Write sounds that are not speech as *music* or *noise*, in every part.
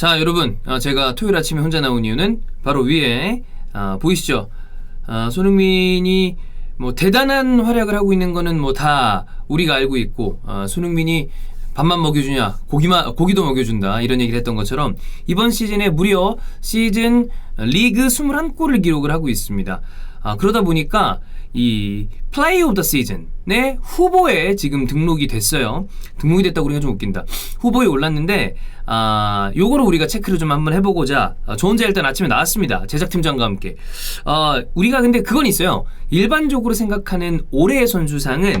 자, 여러분, 어, 제가 토요일 아침에 혼자 나온 이유는 바로 위에 아, 보이시죠? 아, 손흥민이 뭐 대단한 활약을 하고 있는 거는 뭐 다 우리가 알고 있고 아, 손흥민이 밥만 먹여주냐 고기만 고기도 먹여준다 이런 얘기를 했던 것처럼 이번 시즌에 무려 시즌 리그 21골을 기록을 하고 있습니다. 아, 그러다 보니까 이 플레이 오브 더 시즌의 후보에 지금 등록이 됐어요. 등록이 됐다고 그러니까 좀 웃긴다. 후보에 올랐는데 아, 요거를 우리가 체크를 좀 한번 해보고자 아, 저 혼자 일단 아침에 나왔습니다. 제작팀장과 함께. 아, 우리가 근데 그건 있어요. 일반적으로 생각하는 올해의 선수상은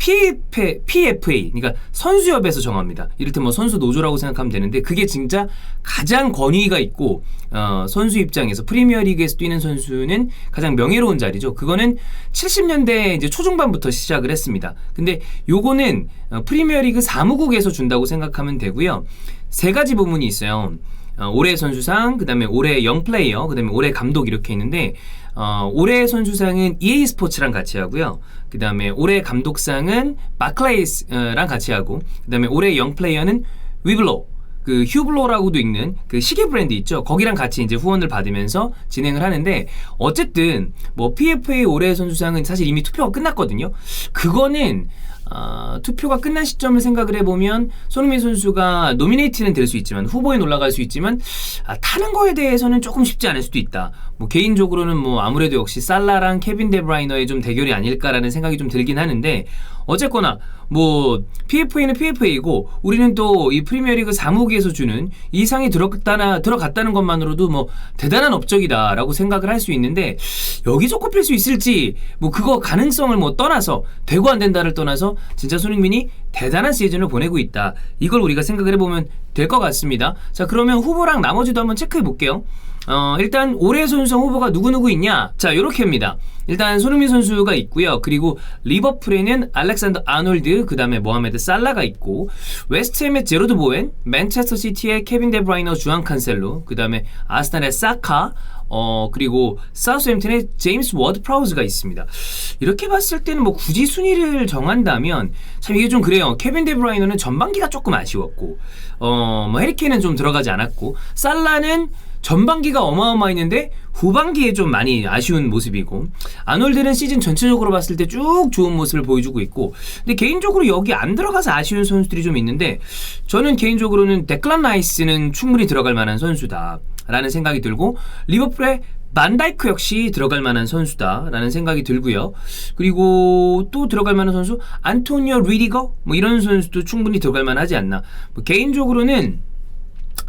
PFA, PFA, 그러니까 선수협에서 정합니다. 이를테면 뭐 선수 노조라고 생각하면 되는데 그게 진짜 가장 권위가 있고 어, 선수 입장에서 프리미어리그에서 뛰는 선수는 가장 명예로운 자리죠. 그거는 70년대 이제 초중반부터 시작을 했습니다. 근데 요거는 어, 프리미어리그 사무국에서 준다고 생각하면 되고요. 세 가지 부분이 있어요. 어, 올해 선수상, 그 다음에 올해 영 플레이어, 그 다음에 올해 감독 이렇게 있는데 어, 올해 선수상은 EA 스포츠랑 같이 하고요. 그 다음에 올해 감독상은 마클레이스랑 같이 하고, 그 다음에 올해 영 플레이어는 위블로 그 휴블로라고도 읽는 그 시계 브랜드 있죠. 거기랑 같이 이제 후원을 받으면서 진행을 하는데 어쨌든 뭐 PFA 올해 선수상은 사실 이미 투표가 끝났거든요. 그거는 어, 투표가 끝난 시점을 생각을 해보면 손흥민 선수가 노미네이트는 될 수 있지만 후보에 올라갈 수 있지만 아, 타는 거에 대해서는 조금 쉽지 않을 수도 있다. 뭐 개인적으로는 뭐 아무래도 역시 살라랑 케빈 데브라이너의 좀 대결이 아닐까라는 생각이 좀 들긴 하는데 어쨌거나 뭐 PFA는 PFA이고 우리는 또 이 프리미어리그 사무국에서 주는 이 상이 들어갔다나 들어갔다는 것만으로도 뭐 대단한 업적이다라고 생각을 할 수 있는데 여기서 꼽힐 수 있을지 뭐 그거 가능성을 뭐 떠나서 되고 안 된다를 떠나서 진짜 손흥민이 대단한 시즌을 보내고 있다. 이걸 우리가 생각을 해보면 될 것 같습니다. 자 그러면 후보랑 나머지도 한번 체크해 볼게요. 어, 일단 올해 선수상 후보가 누구누구 있냐? 자, 요렇게입니다. 일단 손흥민 선수가 있고요. 그리고 리버풀에는 알렉산더 아놀드, 그다음에 모하메드 살라가 있고 웨스트햄의 제로드 보엔, 맨체스터 시티의 케빈 데브라이너, 주안 칸셀로, 그다음에 아스날의 사카, 어 그리고 사우스햄튼의 제임스 워드 프라우즈가 있습니다. 이렇게 봤을 때는 뭐 굳이 순위를 정한다면 참 이게 좀 그래요. 케빈 데브라이너는 전반기가 조금 아쉬웠고 어 뭐 해리케인은 좀 들어가지 않았고 살라는 전반기가 어마어마했는데 후반기에 좀 많이 아쉬운 모습이고 아놀드는 시즌 전체적으로 봤을 때 쭉 좋은 모습을 보여주고 있고 근데 개인적으로 여기 안 들어가서 아쉬운 선수들이 좀 있는데 저는 개인적으로는 데클란 라이스는 충분히 들어갈 만한 선수다 라는 생각이 들고 리버풀의 만다이크 역시 들어갈 만한 선수다라는 생각이 들고요. 그리고 또 들어갈 만한 선수 안토니오 리디거 뭐 이런 선수도 충분히 들어갈 만하지 않나. 뭐 개인적으로는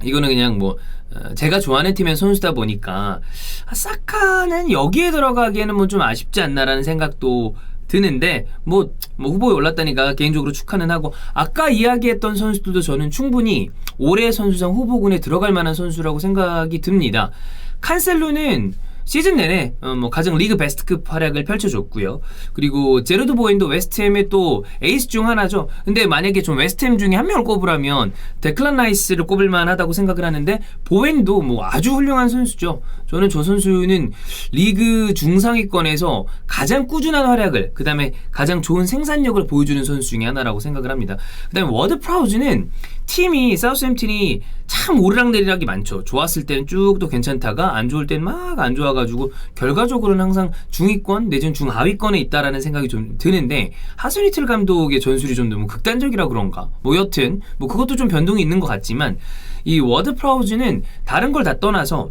이거는 그냥 뭐 어, 제가 좋아하는 팀의 선수다 보니까 아, 사카는 여기에 들어가기에는 뭐 좀 아쉽지 않나라는 생각도 드는데 뭐, 뭐 후보에 올랐다니까 개인적으로 축하는 하고 아까 이야기했던 선수들도 저는 충분히 올해 선수상 후보군에 들어갈 만한 선수라고 생각이 듭니다. 칸셀로는 시즌 내내 어, 뭐 가장 리그 베스트급 활약을 펼쳐줬고요. 그리고 제르드 보인도 웨스트햄의 또 에이스 중 하나죠. 근데 만약에 좀 웨스트햄 중에 한 명을 꼽으라면 데클란 라이스를 꼽을 만하다고 생각을 하는데 보웬도 뭐 아주 훌륭한 선수죠. 저는 저 선수는 리그 중상위권에서 가장 꾸준한 활약을 그다음에 가장 좋은 생산력을 보여주는 선수 중에 하나라고 생각을 합니다. 그다음에 워드 프라우즈는 팀이 사우스햄튼이 참 오르락내리락이 많죠. 좋았을 때는 쭉 또 괜찮다가 안 좋을 때는 막 안 좋아가지고 결과적으로는 항상 중위권 내지는 중하위권에 있다라는 생각이 좀 드는데 하스니틀 감독의 전술이 좀 너무 극단적이라 그런가. 뭐 여튼 뭐 그것도 좀 변동이 있는 것 같지만 이 워드 프라우즈는 다른 걸 다 떠나서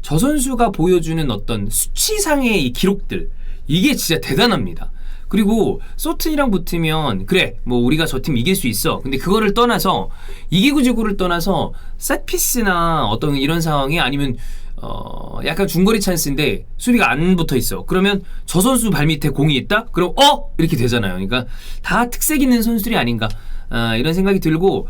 저 선수가 보여주는 어떤 수치상의 이 기록들 이게 진짜 대단합니다. 그리고 소튼이랑 붙으면 그래 뭐 우리가 저 팀 이길 수 있어. 근데 그거를 떠나서 이기고 지고를 떠나서 셋피스나 어떤 이런 상황이 아니면 어 약간 중거리 찬스인데 수비가 안 붙어 있어. 그러면 저 선수 발 밑에 공이 있다? 그럼 어 이렇게 되잖아요. 그러니까 다 특색 있는 선수들이 아닌가. 아, 이런 생각이 들고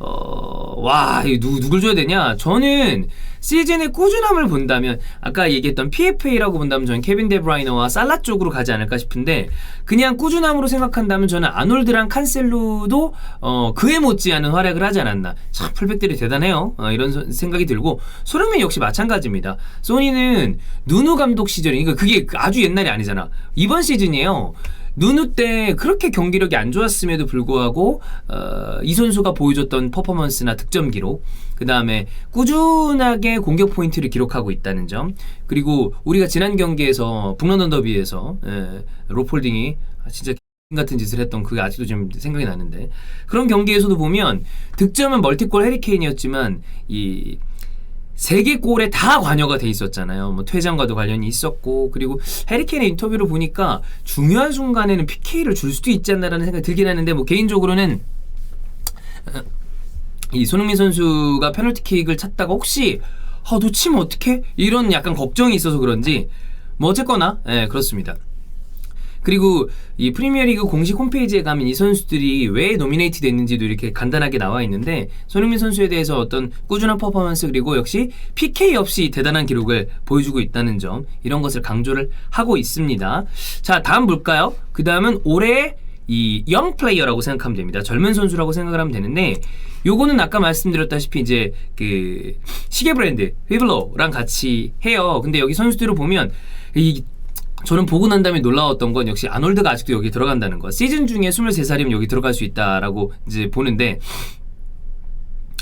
어, 와 누, 누굴 줘야 되냐 저는 시즌의 꾸준함을 본다면 아까 얘기했던 PFA라고 본다면 저는 케빈 데브라이너와 살라 쪽으로 가지 않을까 싶은데 그냥 꾸준함으로 생각한다면 저는 아놀드랑 칸셀루도 어, 그에 못지않은 활약을 하지 않았나. 참 풀백들이 대단해요. 어, 이런 소, 생각이 들고 소름민 역시 마찬가지입니다. 소니는 누누 감독 시절이니까 그게 아주 옛날이 아니잖아. 이번 시즌이에요 누누 때 그렇게 경기력이 안 좋았음에도 불구하고 어, 이 선수가 보여줬던 퍼포먼스나 득점 기록, 그 다음에 꾸준하게 공격 포인트를 기록하고 있다는 점, 그리고 우리가 지난 경기에서 북런던 더비에서 예, 로폴딩이 진짜 같은 짓을 했던 그게 아직도 좀 생각이 나는데 그런 경기에서도 보면 득점은 멀티골 해리케인이었지만 이 세 개 골에 다 관여가 돼 있었잖아요. 뭐 퇴장과도 관련이 있었고 그리고 해리케인의 인터뷰를 보니까 중요한 순간에는 PK를 줄 수도 있지 않나라는 생각이 들긴 하는데 뭐 개인적으로는 어, 이 손흥민 선수가 페널티킥을 찾다가 혹시 아, 놓치면 어떡해? 이런 약간 걱정이 있어서 그런지 뭐 어쨌거나 예, 그렇습니다. 그리고 이 프리미어리그 공식 홈페이지에 가면 이 선수들이 왜 노미네이트 됐는지도 이렇게 간단하게 나와 있는데 손흥민 선수에 대해서 어떤 꾸준한 퍼포먼스 그리고 역시 PK 없이 대단한 기록을 보여주고 있다는 점 이런 것을 강조를 하고 있습니다. 자 다음 볼까요? 그 다음은 올해 이 영 플레이어라고 생각하면 됩니다. 젊은 선수라고 생각을 하면 되는데 요거는 아까 말씀드렸다시피 이제 그 시계 브랜드 휘블로랑 같이 해요. 근데 여기 선수들을 보면 이 저는 보고 난 다음에 놀라웠던 건 역시 아놀드가 아직도 여기 들어간다는 거. 시즌 중에 23살이면 여기 들어갈 수 있다라고 이제 보는데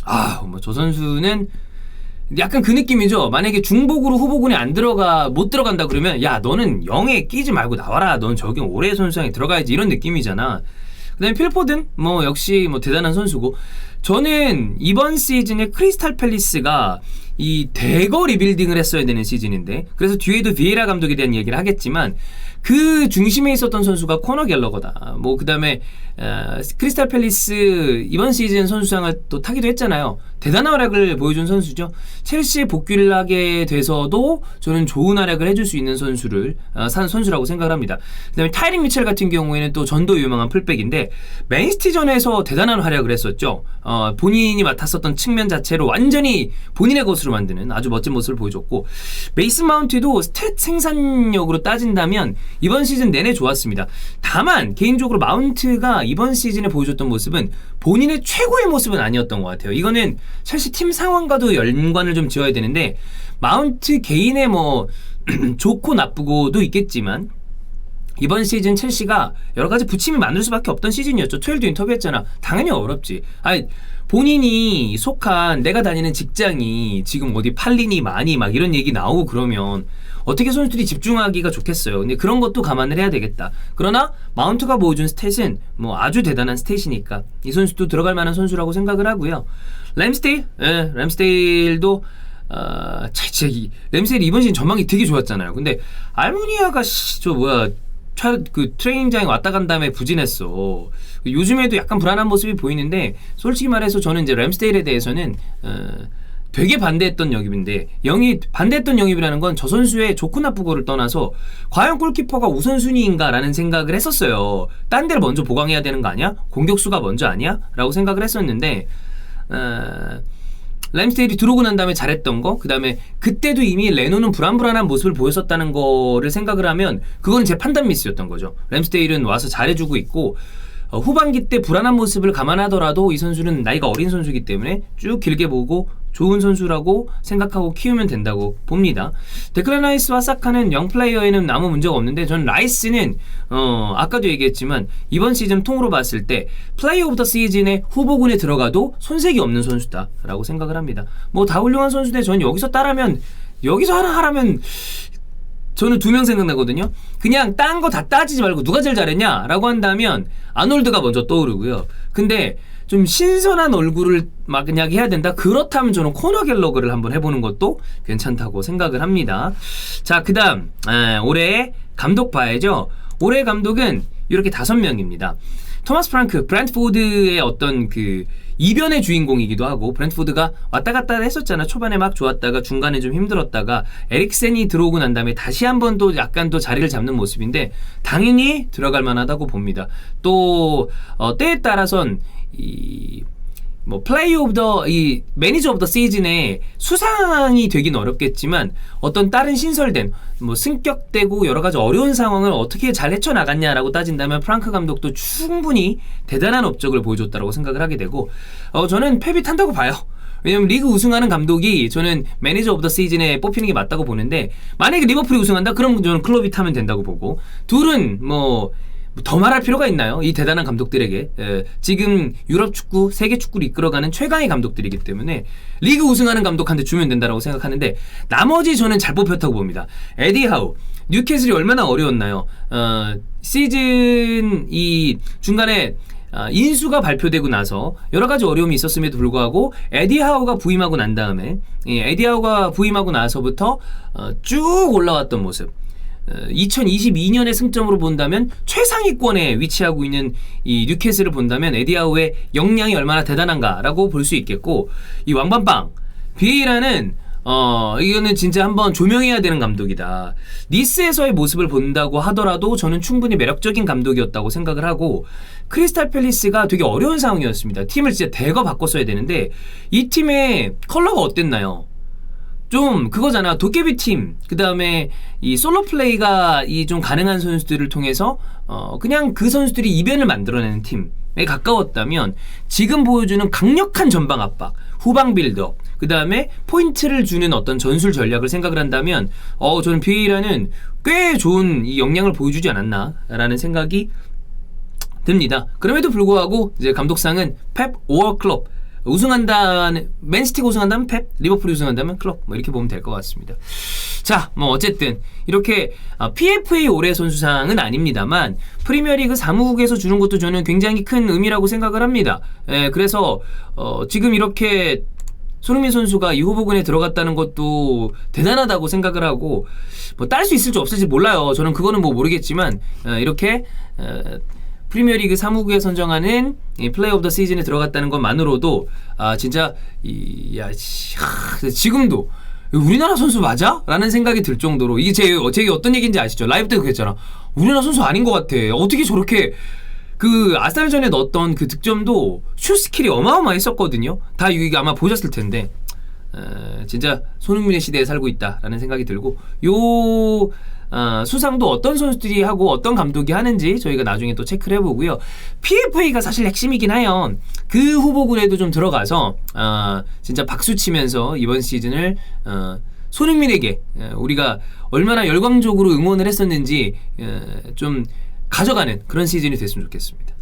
아, 뭐 저 선수는 약간 그 느낌이죠. 만약에 중복으로 후보군에 안 들어가 못 들어간다 그러면 야 너는 영에 끼지 말고 나와라. 넌 저기 올해 선수상에 들어가야지 이런 느낌이잖아. 그다음에 필포든 뭐 역시 뭐 대단한 선수고 저는 이번 시즌에 크리스탈 팰리스가 이 대거 리빌딩을 했어야 되는 시즌인데 그래서 뒤에도 비에라 감독에 대한 얘기를 하겠지만 그 중심에 있었던 선수가 코너 갤러거다. 뭐 그다음에 어, 크리스탈 팰리스 이번 시즌 선수상을 또 타기도 했잖아요. 대단한 활약을 보여준 선수죠. 첼시에 복귀를 하게 돼서도 저는 좋은 활약을 해줄 수 있는 선수를 어, 산 선수라고 생각을 합니다. 그다음에 타이링 미첼 같은 경우에는 또 전도 유망한 풀백인데 맨시티전에서 대단한 활약을 했었죠. 어, 본인이 맡았었던 측면 자체로 완전히 본인의 것으로 만드는 아주 멋진 모습을 보여줬고 메이슨 마운트도 스탯 생산력으로 따진다면 이번 시즌 내내 좋았습니다. 다만 개인적으로 마운트가 이번 시즌에 보여줬던 모습은 본인의 최고의 모습은 아니었던 것 같아요. 이거는 사실 팀 상황과도 연관을 좀 지어야 되는데 마운트 개인의 뭐 *clears throat* 좋고 나쁘고도 있겠지만 이번 시즌 첼시가 여러 가지 부침이 많을 수밖에 없던 시즌이었죠. 트웰도 인터뷰했잖아. 당연히 어렵지. 아니 본인이 속한 내가 다니는 직장이 지금 어디 팔리니 많이 막 이런 얘기 나오고 그러면 어떻게 선수들이 집중하기가 좋겠어요. 근데 그런 것도 감안을 해야 되겠다. 그러나 마운트가 보여준 스탯은 뭐 아주 대단한 스탯이니까 이 선수도 들어갈 만한 선수라고 생각을 하고요. 램스테일, 예, 램스테일도 아, 진짜 이 램스테일 이번 시즌 전망이 되게 좋았잖아요. 근데 알무니아가 씨, 저 뭐야 차, 그 트레이닝장에 왔다 간 다음에 부진했어. 요즘에도 약간 불안한 모습이 보이는데 솔직히 말해서 저는 이제 램스테일에 대해서는 어, 되게 반대했던 영입인데 영입 반대했던 영입이라는 건 저 선수의 좋고 나쁘고를 떠나서 과연 골키퍼가 우선순위인가라는 생각을 했었어요. 딴 데를 먼저 보강해야 되는 거 아니야? 공격수가 먼저 아니야? 라고 생각을 했었는데 어, 램스테일이 들어오고 난 다음에 잘했던 거, 그 다음에 그때도 이미 레노는 불안불안한 모습을 보였었다는 거를 생각을 하면 그건 제 판단 미스였던 거죠. 램스테일은 와서 잘해주고 있고 어, 후반기 때 불안한 모습을 감안하더라도 이 선수는 나이가 어린 선수이기 때문에 쭉 길게 보고 좋은 선수라고 생각하고 키우면 된다고 봅니다. 데클란 라이스와 사카는 영 플레이어에는 아무 문제가 없는데 저는 라이스는 어, 아까도 얘기했지만 이번 시즌 통으로 봤을 때 플레이 오브 더 시즌의 후보군에 들어가도 손색이 없는 선수다라고 생각을 합니다. 뭐 다 훌륭한 선수인데 저는 여기서 따라면 여기서 하나 하라면 저는 두 명 생각나거든요. 그냥 딴 거 다 따지지 말고 누가 제일 잘했냐라고 한다면 아놀드가 먼저 떠오르고요. 근데 좀 신선한 얼굴을 막그냥 해야 된다. 그렇다면 저는 코너 갤러그를 한번 해보는 것도 괜찮다고 생각을 합니다. 자, 그 다음 에, 올해 감독 봐야죠. 올해 감독은 이렇게 다섯 명입니다. 토마스 프랑크, 브랜트포드의 어떤 그 이변의 주인공이기도 하고 브랜트포드가 왔다 갔다 했었잖아. 초반에 막 좋았다가 중간에 좀 힘들었다가 에릭센이 들어오고 난 다음에 다시 한번 또 약간 또 자리를 잡는 모습인데 당연히 들어갈 만하다고 봅니다. 또 어, 때에 따라선 이 뭐 플레이 오브 더 이 매니저 오브 더 시즌에 수상이 되긴 어렵겠지만 어떤 다른 신설된 뭐 승격되고 여러 가지 어려운 상황을 어떻게 잘 헤쳐 나갔냐라고 따진다면 프랑크 감독도 충분히 대단한 업적을 보여줬다고 생각을 하게 되고 어 저는 펩이 탄다고 봐요. 왜냐면 리그 우승하는 감독이 저는 매니저 오브 더 시즌에 뽑히는 게 맞다고 보는데 만약에 리버풀이 우승한다 그럼 저는 클럽이 타면 된다고 보고 둘은 뭐 더 말할 필요가 있나요? 이 대단한 감독들에게 에, 지금 유럽 축구, 세계 축구를 이끌어가는 최강의 감독들이기 때문에 리그 우승하는 감독한테 주면 된다라고 생각하는데 나머지 저는 잘 뽑혔다고 봅니다. 에디 하우, 뉴캐슬이 얼마나 어려웠나요? 어, 시즌 이 중간에 아, 인수가 발표되고 나서 여러 가지 어려움이 있었음에도 불구하고 에디 하우가 부임하고 난 다음에 이 에디 하우가 부임하고 나서부터 어, 쭉 올라왔던 모습. 2022년의 승점으로 본다면 최상위권에 위치하고 있는 이 뉴캐슬을 본다면 에디아우의 역량이 얼마나 대단한가라고 볼 수 있겠고 이 왕밤빵 비에이라는 어 이거는 진짜 한번 조명해야 되는 감독이다. 니스에서의 모습을 본다고 하더라도 저는 충분히 매력적인 감독이었다고 생각을 하고 크리스탈 팰리스가 되게 어려운 상황이었습니다. 팀을 진짜 대거 바꿨어야 되는데 이 팀의 컬러가 어땠나요? 좀 그거잖아 도깨비 팀 그다음에 이 솔로 플레이가 이 좀 가능한 선수들을 통해서 어 그냥 그 선수들이 이변을 만들어내는 팀에 가까웠다면 지금 보여주는 강력한 전방 압박 후방 빌드업 그 다음에 포인트를 주는 어떤 전술 전략을 생각을 한다면 어 저는 비에이라는 꽤 좋은 이 역량을 보여주지 않았나라는 생각이 듭니다. 그럼에도 불구하고 이제 감독상은 펩 오어 클럽 우승한다는 맨시티가 우승한다면 펩, 리버풀이 우승한다면 클럽 뭐 이렇게 보면 될 것 같습니다. 자, 뭐 어쨌든 이렇게 아, PFA 올해 선수상은 아닙니다만 프리미어리그 사무국에서 주는 것도 저는 굉장히 큰 의미라고 생각을 합니다. 예, 그래서 어, 지금 이렇게 손흥민 선수가 이 후보군에 들어갔다는 것도 대단하다고 생각을 하고 뭐 딸 수 있을지 없을지 몰라요. 저는 그거는 뭐 모르겠지만 어, 이렇게 어, 프리미어리그 사무국에 선정하는 이 플레이 오브 더 시즌에 들어갔다는 것만으로도 아 진짜 이야 지금도 우리나라 선수 맞아? 라는 생각이 들 정도로 이게 제, 제 어떤 얘기인지 아시죠? 라이브 때 그랬잖아. 우리나라 선수 아닌 것 같아. 어떻게 저렇게 그 아스날전에 넣었던 그 득점도 슛 스킬이 어마어마했었거든요. 다 이게 아마 보셨을 텐데 어, 진짜 손흥민의 시대에 살고 있다라는 생각이 들고 요 어, 수상도 어떤 선수들이 하고 어떤 감독이 하는지 저희가 나중에 또 체크를 해보고요. PFA가 사실 핵심이긴 해요. 그 후보군에도 좀 들어가서 어, 진짜 박수 치면서 이번 시즌을 어, 손흥민에게 어, 우리가 얼마나 열광적으로 응원을 했었는지 어, 좀 가져가는 그런 시즌이 됐으면 좋겠습니다.